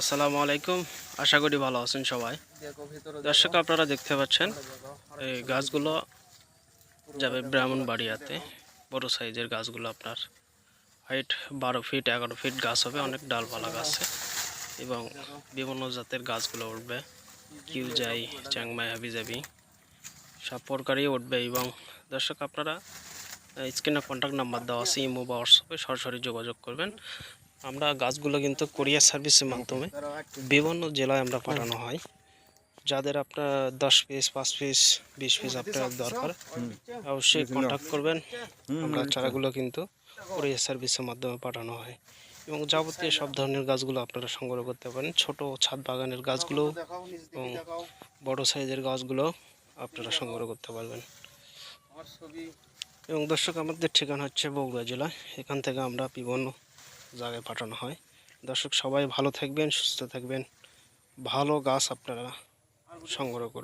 আসসালামু আলাইকুম। আশা করি ভালো আছেন সবাই। দর্শক, আপনারা দেখতে পাচ্ছেন, এই গাছগুলো যাবে ব্রাহ্মণ ব্রাহ্মণবাড়িয়াতে। বড় সাইজের গাছগুলো আপনার হাইট বারো ফিট এগারো ফিট গাছ হবে, অনেক ডালপালা গাছে এবং বিভিন্ন জাতের গাছগুলো উঠবে। কিউজাই চ্যাংমাই হাবিজাবি সব প্রকারই উঠবে। এবং দর্শক, আপনারা স্ক্রিনে কন্ট্যাক্ট নাম্বার দেওয়া আছে, ইমো বা হোয়াটসঅ্যাপে সরাসরি যোগাযোগ করবেন। আমরা গাছগুলো কিন্তু কোরিয়ার সার্ভিসের মাধ্যমে বিভিন্ন জেলায় আমরা পাঠানো হয় যাদের আপনার দশ পিস পাঁচ পিস বিশ পিস আপনার দরকার। অবশ্যই কন্ট্যাক্ট করবেন। আমরা চারাগুলো কিন্তু কোরিয়ার সার্ভিসের মাধ্যমে পাঠানো হয়। এবং যাবতীয় সব ধরনের গাছগুলো আপনারা সংগ্রহ করতে পারেন। ছোট ছাদ বাগানের গাছগুলো এবং বড় সাইজের গাছগুলো আপনারা সংগ্রহ করতে পারবেন। এবং দর্শক আমাদের ঠিকানা হচ্ছে বগুড়া জেলা। এখান থেকে আমরা বিভিন্ন জায়গায় পাঠানো হয়। দর্শক সবাই ভালো থাকবেন সুস্থ থাকবেন। ভালো গাছ আপনারা সংগ্রহ করুন।